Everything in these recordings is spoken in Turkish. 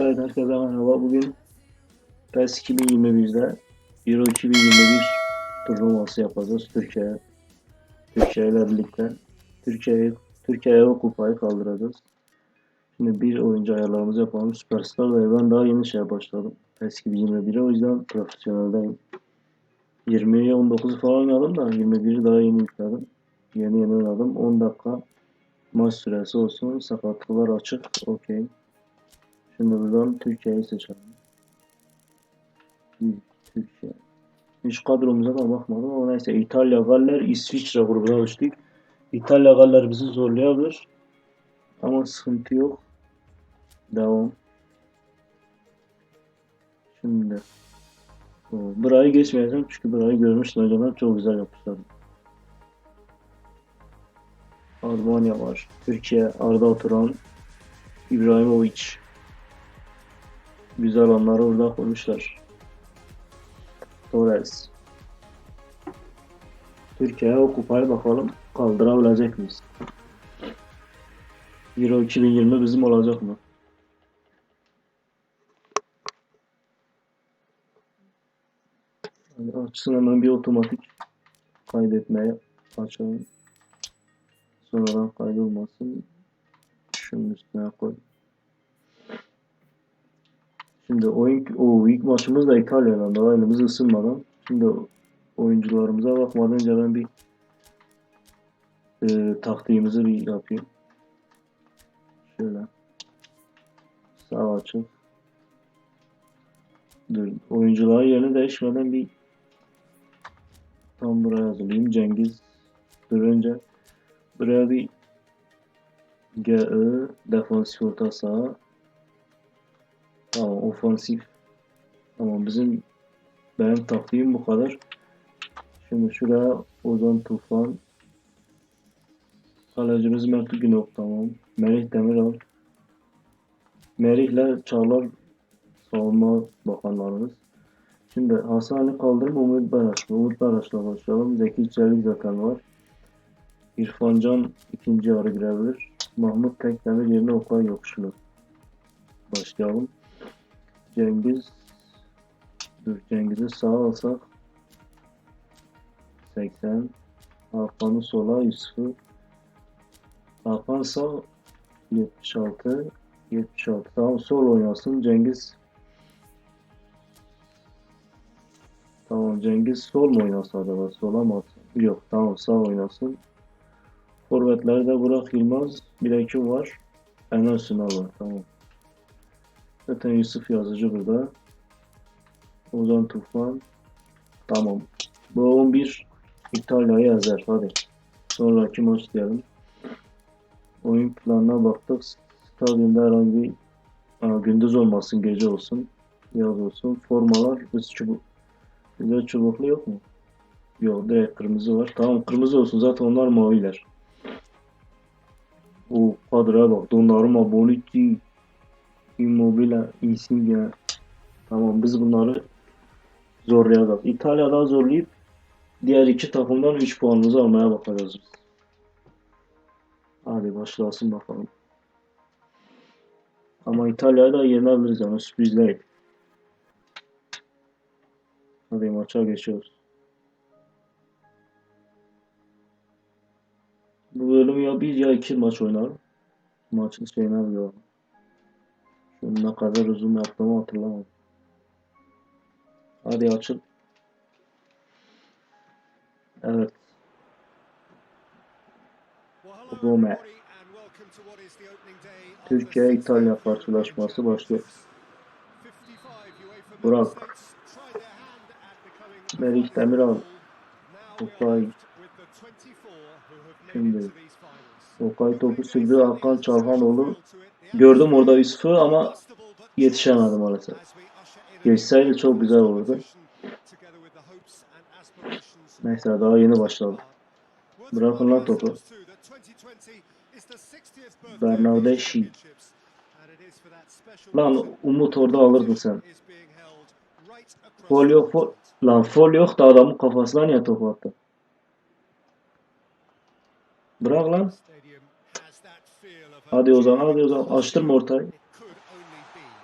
Evet herkese merhaba. Bugün PES 2021'de Euro 2021 turnuvası yapacağız Türkiye. Türkiye ile birlikte. Türkiye'ye Türkiye'ye o kupayı kaldıracağız. Şimdi bir oyuncu ayarlarımızı yapalım. Superstar ve ben daha yeni şeye başladım. PES 2021'e o yüzden profesyoneldeyim. 20'ye 19'u falan oynadım da 21'i daha yeni yükledim. Yeni yeni oynadım. 10 dakika maç süresi olsun. Sakatlıklar açık. Okey. Şimdi buradan Türkiye'yi seçelim. Türkiye. Hiç kadromuza da bakmadım ama neyse İtalya, Galler, İsviçre grubuna düştük. İtalya, Galler bizi zorlayabilir. Ama sıkıntı yok. Devam. Şimdi burayı geçmeyeceğim çünkü burayı görmüştüm önceden çok güzel yapmışlar. Almanya var. Türkiye, Arda Turan, İbrahimovic. Güzel anları orada koymuşlar. Torres. Türkiye'ye o kupayı bakalım kaldırabilecek miyiz? Euro 2020 bizim olacak mı? Açsın hemen bir otomatik kaydetmeye açalım. Sonradan kaydolmasın. Şunun üstüne koy. Şimdi oyun o ilk maçımız da İtalya'dan daha elimiz ısınmadan. Şimdi oyuncularımıza bakmadan önce ben bir e, taktiğimizi bir yapayım. Şöyle. Sağ açık. Dur. Oyuncuların yerini değişmeden bir tam buraya yazılayım. Cengiz. Dur önce buraya bir GE defansif orta saha Tamam ofansif. Tamam bizim benim taktiğim bu kadar. Şimdi şuraya Ozan Tufan. Kalecimiz Mert Günok tamam. Merih Demiral. Merih'le Çağlar savunma bakanlarımız. Şimdi Hasan Ali Kaldırım Umut Baraş. Umut Baraş'la başlayalım. Zeki Çelik zaten var. İrfan Can ikinci yarı girebilir. Mahmut Tekdemir yerine Okay Yokuşlu. Başlayalım. Cengiz. Dur Cengiz'i sağa alsak. 80 Hakan'ı sola Yusuf'u. Hakan sağ 76 76 tamam sol oynasın Cengiz. Tamam Cengiz sol mu oynasın acaba? Sola mı atsın? Yok tamam sağ oynasın Forvetlerde Burak Yılmaz bir de kim var? Enes Sunal var tamam Zaten Yusuf yazıcı burada. Ozan Tufan. Tamam. Bu 11 İtalya'ya yazar. Hadi. Sonraki maç diyelim. Oyun planına baktık. Stadyumda herhangi bir Aa, gündüz olmasın, gece olsun. Yaz olsun. Formalar biz çubuk. Bize çubuklu yok mu? Yok direkt kırmızı var. Tamam kırmızı olsun zaten onlar maviler. O kadroya bak. Donnarumma, Bonucci, Immobile, Insigne. Tamam biz bunları zorlayacağız. İtalya'dan zorlayıp diğer iki takımdan 3 puanımızı almaya bakacağız. Hadi başlasın bakalım. Ama İtalya'yı da yenebiliriz yani sürpriz değil. Hadi maça geçiyoruz. Bu bölüm ya bir ya iki maç oynarım. Maçın şeyine biliyorum. Şunu ne kadar uzun yaptığımı hatırlamadım. Hadi açıl. Evet. Rome. Türkiye İtalya karşılaşması başlıyor. Burak. Merih Demiral. Okay. Şimdi. Okay topu sürdü. Hakan Çalhanoğlu. Gördüm orada Yusuf'u ama yetişemedim maalesef. Geçseydi çok güzel olurdu. Neyse daha yeni başladı. Bırakın lan topu. Bernardeschi. Lan Umut orada alırdın sen. Fol yok fol. Lan fol yok da adamın kafasına niye topu attı? Bırak lan. Hadi o zaman hadi o zaman açtırma ortayı.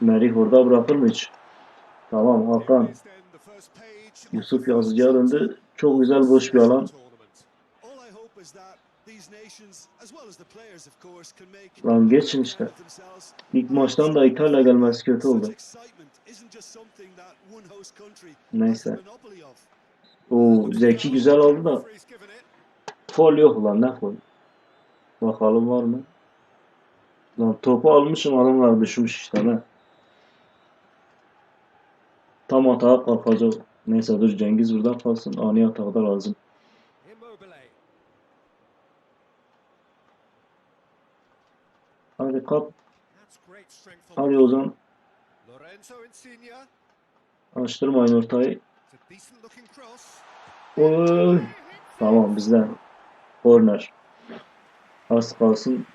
Merih orada bırakır mı hiç? Tamam Hakan. Yusuf Yazıcı'ya döndü. Çok güzel boş bir alan. Lan geçin işte. İlk maçtan da İtalya gelmesi kötü oldu. Neyse. Oo Zeki güzel oldu da Fol yok lan ne fol? Bakalım var mı? Lan topu almışım adamlar düşmüş işte ne? Tam atağa kalkacak. Neyse dur Cengiz burada kalsın. Ani atakta lazım. Hadi kap. Hadi. Lorenzo Insigne. Açtırmayın ortayı. Oy. Tamam bizden. Corner. Az kalsın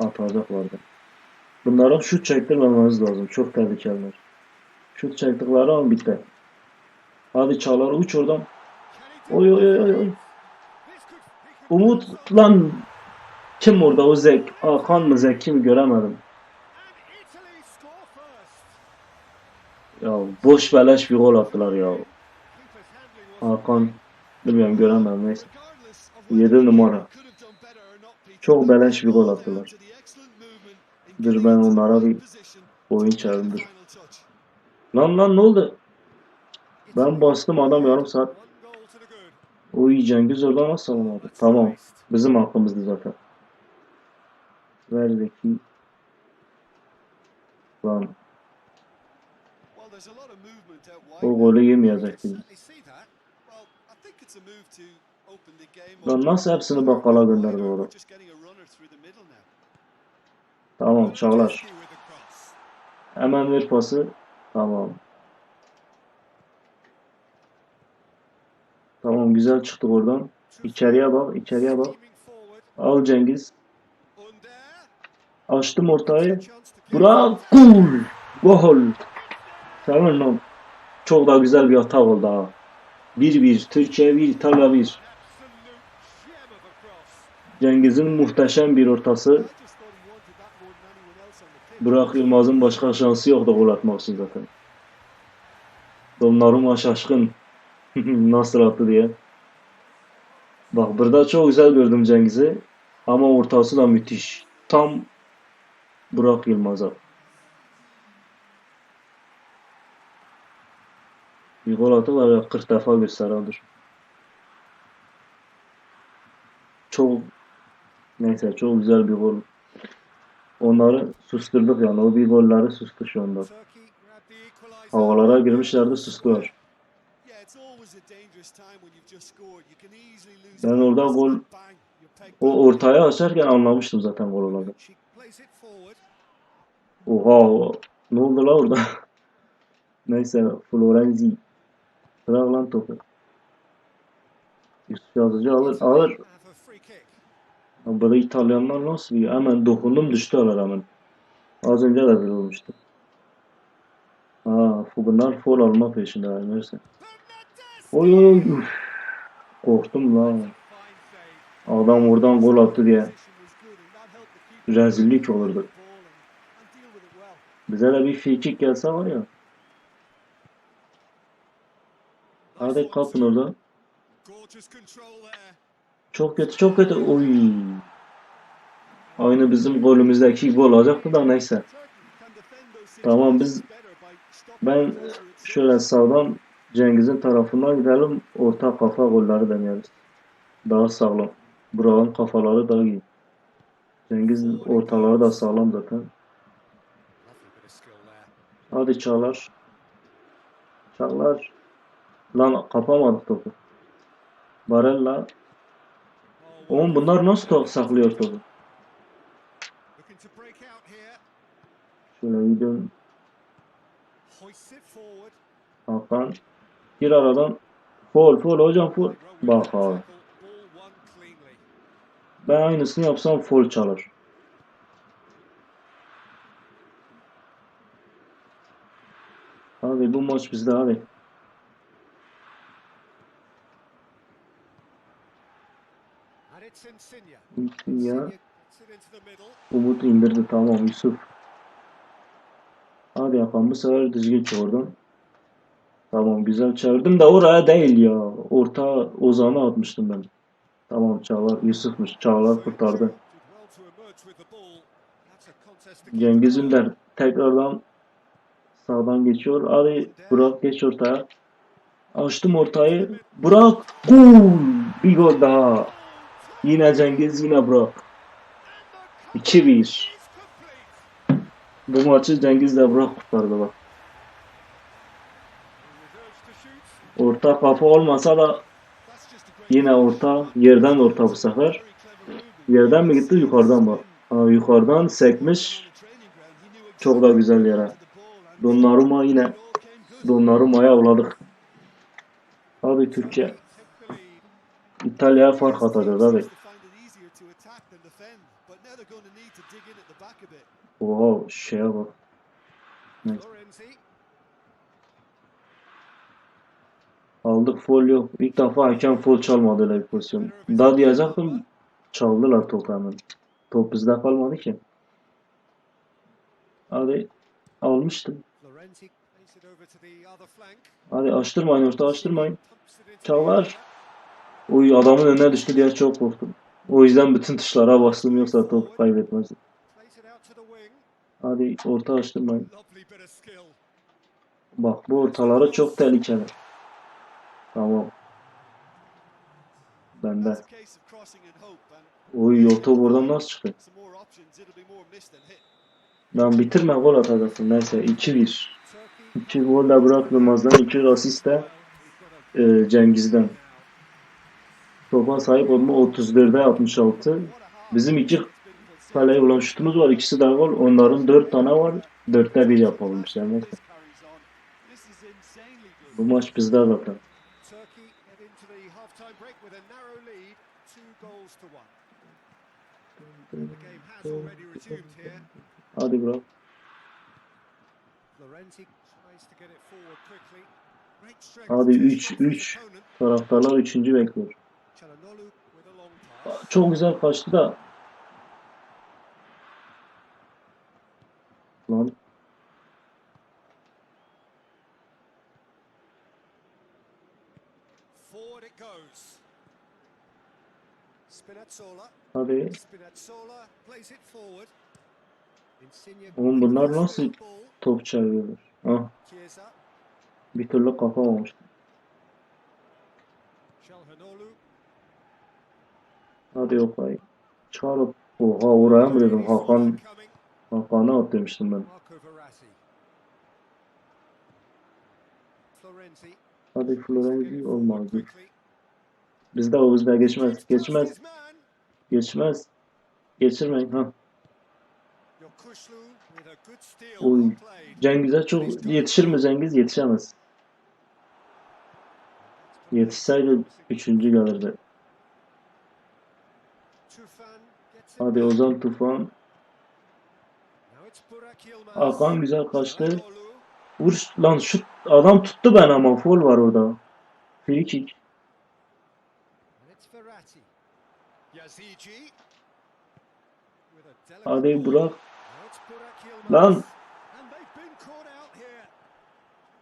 atacaklardı. Bunlara şut çektirmememiz lazım. Çok tehlikeliler. Şut çektikleri an bitti. Hadi Çağlar uç oradan. Oy oy oy oy. Umut lan kim orada o Zek? Hakan mı Zek kim göremedim. Ya boş beleş bir gol attılar ya. Hakan bilmiyorum göremedim neyse. regardless of Yedi whether numara. Çok beleş bir gol attılar. Dur ben onlara bir oyun çağırdım. Lan lan ne oldu? Ben bastım adam yarım saat. One goal to the good. Oy Cengiz orada nasıl alamadı? Tamam. Bizim hakkımızdı zaten. Ver Zeki. Lan o golü You yemeyecektik. can certainly see that. Well, I think it's a move to open the game Lan nasıl hepsini bakkala gönderdi orada? Tamam Çağlar. Hemen ver pası. Tamam. Tamam güzel çıktık oradan. İçeriye bak, içeriye bak. Al Cengiz. Açtım ortayı. Bırak. Gol. Gol. Tamam lan. Çok da güzel bir atak oldu ha. 1-1. Türkiye 1, İtalya 1. Absolute gem of a cross. Cengiz'in muhteşem bir ortası. Burak Yılmaz'ın başka şansı yoktu gol atmak için zaten. Donnarumma şaşkın. Nasıl attı diye. Bak burada çok güzel gördüm Cengiz'i. Ama ortası da müthiş. Tam Burak Yılmaz'a. Bir gol attılar ya 40 defa gösteriyordur. Çok neyse çok güzel bir gol. Onları susturduk yani. O bir golleri sustu şu anda. Havalara girmişlerdi sustular. Ben orada gol- O ortaya açarken anlamıştım zaten gol forward. Oha ne oldu la orada? Neyse Florenzi. Bırak lan topu. Yusuf Yazıcı alır alır. Have a free kick. Böyle İtalyanlar nasıl bir hemen dokundum düştüler hemen. Az önce de böyle olmuştu. Ha, bunlar fol alma peşinde neyse. Oy oy oy. Korktum lan. Adam oradan gol attı diye. Rezillik olurdu. Bize de bir free kick gelse var ya. Hadi kapın orada. Çok kötü çok kötü. Oy. Aynı bizim golümüzdeki gol olacaktı da neyse. Tamam, biz- Ben şöyle sağdan Cengiz'in tarafından gidelim. Orta kafa golleri deneriz. Daha sağlam. Burak'ın kafaları daha iyi. Cengiz'in ortaları da sağlam zaten. Hadi Çağlar. Çağlar. Lan kapamadık topu. Barella. Oğlum bunlar nasıl saklıyor topu? Şöyle bir. Hakan. Gir aradan. Fol fol hocam fol. Bak abi. Ben aynısını yapsam fol çalar. Hadi bu maç bizde hadi. And it's Insigne. Ya. Umut indirdi tamam Yusuf. Hadi Hakan bu sefer düzgün çevirdin. Tamam güzel çevirdim de oraya değil ya. Orta Ozan'a atmıştım ben. Tamam Çağlar Yusuf'muş. Çağlar kurtardı. Cengiz. Ünder tekrardan sağdan geçiyor. Hadi Burak geç ortaya. Açtım ortayı. Burak gol. Bir gol daha. Yine Cengiz yine Burak. 2-1. It's complete. Bu maçı Cengiz de Burak kurtardı bak. Orta kafa olmasa da yine orta. Yerden orta bu sefer. Yerden mi gitti yukarıdan mı? Aa, yukarıdan sekmiş. Çok da güzel yere. Donnarumma yine. Donnarumma'ya avladık. Abi Türkiye. İtalya'ya fark atacağız abi. Oha şeye bak. Florenzi. Aldık foul yok. İlk defa hakem foul çalmadı öyle bir pozisyon. Daha diyecektim. Çaldılar topu hemen. Top bizde kalmadı ki. Hadi almıştım. Hadi açtırmayın orta açtırmayın. Pumps Oy adamın önüne düştü diye çok korktum. O yüzden bütün tuşlara bastım yoksa top kaybetmezdim. Hadi orta of skill. Bak bu ortaları çok tehlikeli. Tamam. Bende. Oy o top oradan nasıl çıktı? Lan bitirme gol atacaksın. Neyse 2-1. Turkey 2 gol de Burak Yılmaz'dan 2 asist de e, Cengiz'den. Topa sahip olma 34'e 66. Bizim iki kaleye olan şutumuz var. İkisi de gol. Onların 4 tane var. 4'te 1 yapabilmişler. Neyse. This carries on. This is insanely Bu maç bizde zaten. Hadi strength Hadi to üç, stop his üç. opponent. Taraftarlar 3. bekliyor. Çok güzel kaçtı da. Lan hadi. Oğlum bunlar nasıl top çeviriyorlar? Ah bir türlü kapamamıştım. Çalhanoğlu. Hadi Okay. Çağırıp. Oha oraya mı dedim? Hakan. Hakan'a at demiştim ben. Hadi Florenzi olmazdı. Bizde o bizde geçmez. Geçmez. Geçmez. Geçirmeyin. Ha. Oy. Cengiz'e çok yetişir mi Cengiz? Yetişemez. Yetişseydi üçüncü gelirdi. Tufan gets it Hadi. Ozan Tufan. Hakan güzel kaçtı. Vur lan şut adam tuttu ben ama foul var orada. Free kick. Hadi Yılmaz. Lan.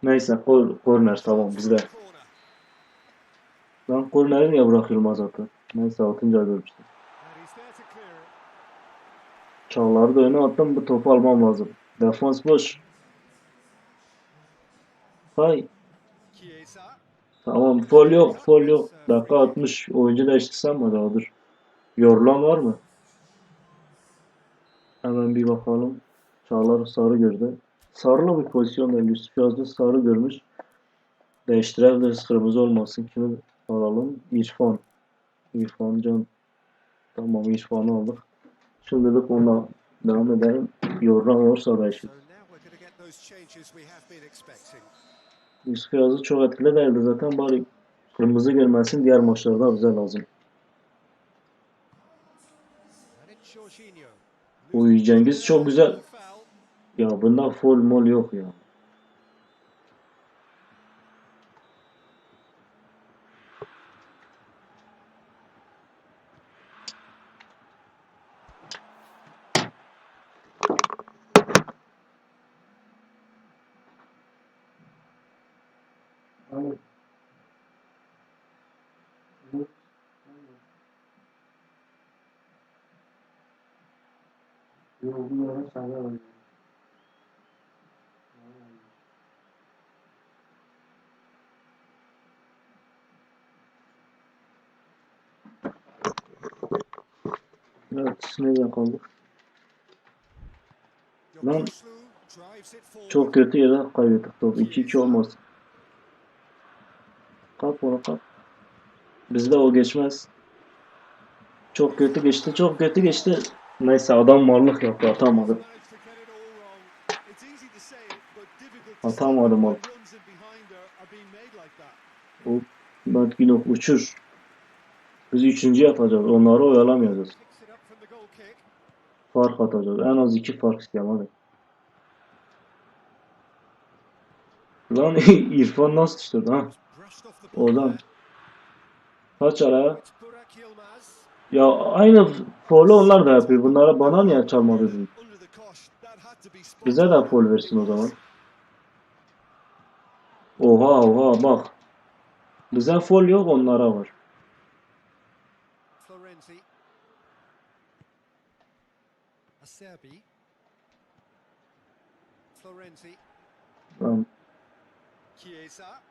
Neyse kor korner tamam bizde. Lan korneri niye bırakılmaz atı? Neyse atınca görmüştüm. And he's there to clear it. Çağları da öne attım bu topu almam lazım. Defans boş. Hay. Tamam foul yok foul yok. Dakika 60. Oyuncu değiştirsem mi daha dur. Yorulan var mı? Hemen bir bakalım. Çağlar sarı gördü. Sarılı bir pozisyon değil. Yusuf Yazdı sarı görmüş. Değiştirebiliriz. Kırmızı olmasın. Kimi alalım? İrfan. İrfan Can. Tamam İrfan'ı aldık. Şimdilik ona devam edelim. Yorulan olursa expecting. Yusuf Yazdı çok etkili değildi zaten. Bari kırmızı gelmesin. Diğer maçlarda bize lazım. Oy Cengiz çok güzel. Ya bunda full mol yok ya. Yok, bu oynuyor. Evet, nereye kaldık? Lan. Çok kötü yere kaybettik topu. 2-2 olmaz. Kap onu kap. Bizde o geçmez. Çok kötü geçti, çok kötü geçti. Neyse adam varlık yaptı, atamadı. Atamadım see o. Günok uçur. Biz üçüncü yapacağız. Onları oyalamayacağız. Fark atacağız. En az iki fark istiyorum hadi. Lan İrfan nasıl düştü ha? There. Kaç araya? Ya aynı foul'u onlar da yapıyor. Bunlara bana niye çalmadı spot Bize de foul versin o zaman. Oha oha bak. Bize foul yok onlara var. Florenzi. Florenzi. Chiesa.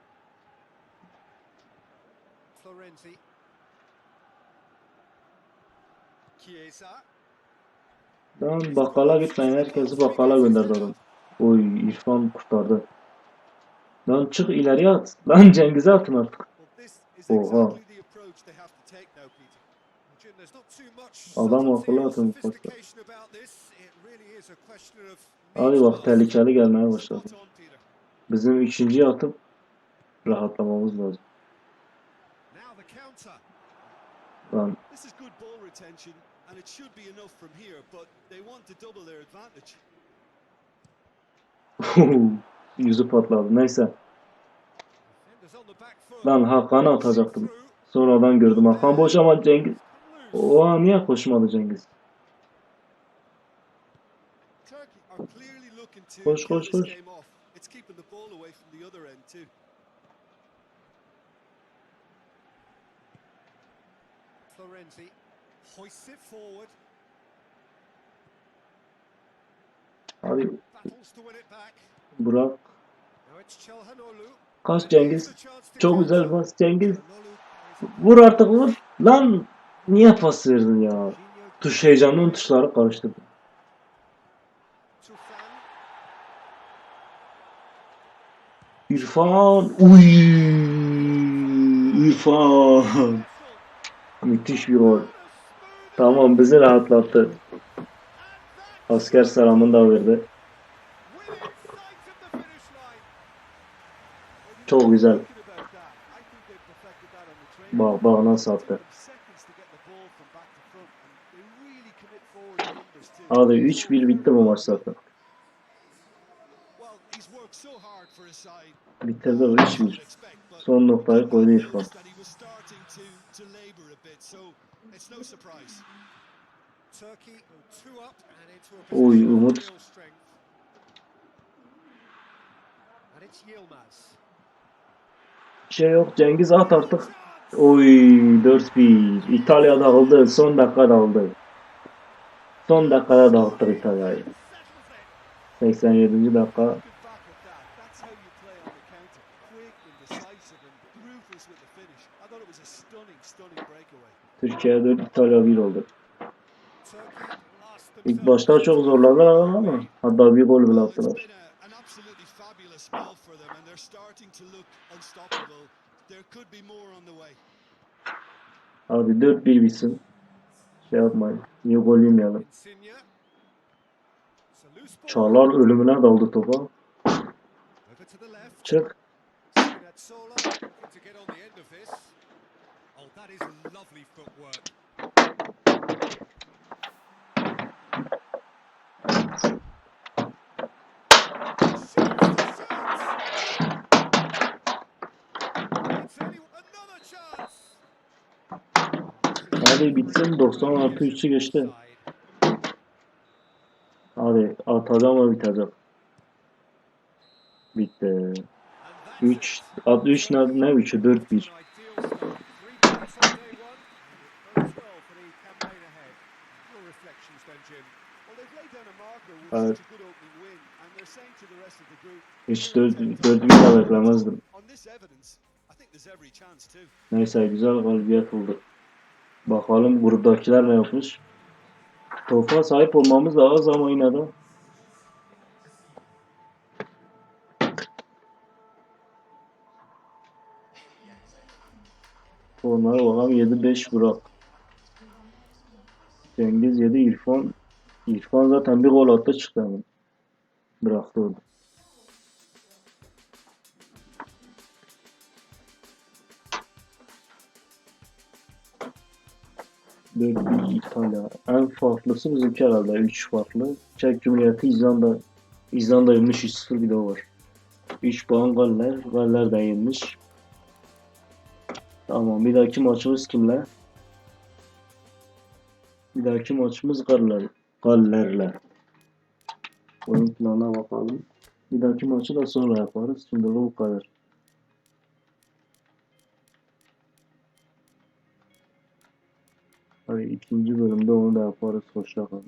Lan bakkala gitmeyin. Herkesi bakkala gönderdi adam. Oy İrfan kurtardı. Lan çık ileriye at. Lan Cengiz'e atın artık. Oha. Adam akıllı atın Hadi bak tehlikeli gelmeye başladı. Bizim üçüncüye atıp rahatlamamız lazım. Lan And it should be enough from here, but they want to double their advantage. yüzü patladı. Neyse. Lan Hakan'ı atacaktım. Sonradan gördüm. Hakan boş ama Cengiz. Oha niye koşmadı Cengiz? Koş, koş, koş. Florenzi hoists it forward. Back. Burak. Kaç Cengiz. Çok güzel pas Cengiz. Vur artık vur. Lan niye pas verdin ya? Tuş heyecanının tuşları karıştırdı. İrfan. Uy. İrfan. Müthiş bir gol. Tamam bizi rahatlattı. Asker selamını da verdi. Çok güzel. Bak bak nasıl attı. Hadi 3-1 bitti bu maç zaten. Bitirdi bu 3-1. Son noktayı koydu İrfan. Oy, Umut. şey yok Cengiz at artık. Oy 4-1. İtalya dağıldı. Son dakika dağıldı. Son dakikada dağıttık İtalya'yı. 87. dakika. Türkiye 4 İtalya 1 oldu. İlk başta çok zorladılar ama hatta bir gol bile attılar. been a, an absolutely fabulous spell for them, and they're starting to look unstoppable. There could be more on the way. Hadi 4-1 bitsin. Şey yapmayın. Niye gol yemeyelim. Çağlar ölümüne daldı topa. Çık. That is lovely footwork. Hadi bitsin 90 artı 3'ü geçti. Hadi atacağım ama bitecek. Bitti. And that 3 3 ne ne 3'ü 4 1. There's every chance too. Neyse güzel galibiyet oldu. Bakalım gruptakiler ne yapmış. Topa sahip olmamız da az ama yine de. Onlara bakalım 7-5 Burak. Cengiz 7 İrfan. İrfan zaten bir gol attı çıktı hemen. Bıraktı orada. Bir İtalya. En farklısı bizimki herhalde. 3 farklı. Çek Cumhuriyeti İzlanda. İzlanda yenmiş 3-0 bir de var. 3 puan Galler. Galler de yenmiş. Tamam bir dahaki maçımız kimle? Bir dahaki maçımız Galler. Gallerle. Oyun planına bakalım. Bir dahaki maçı da sonra yaparız. Şimdi bu kadar. Hadi ikinci bölümde onu da yaparız. Hoşça kalın.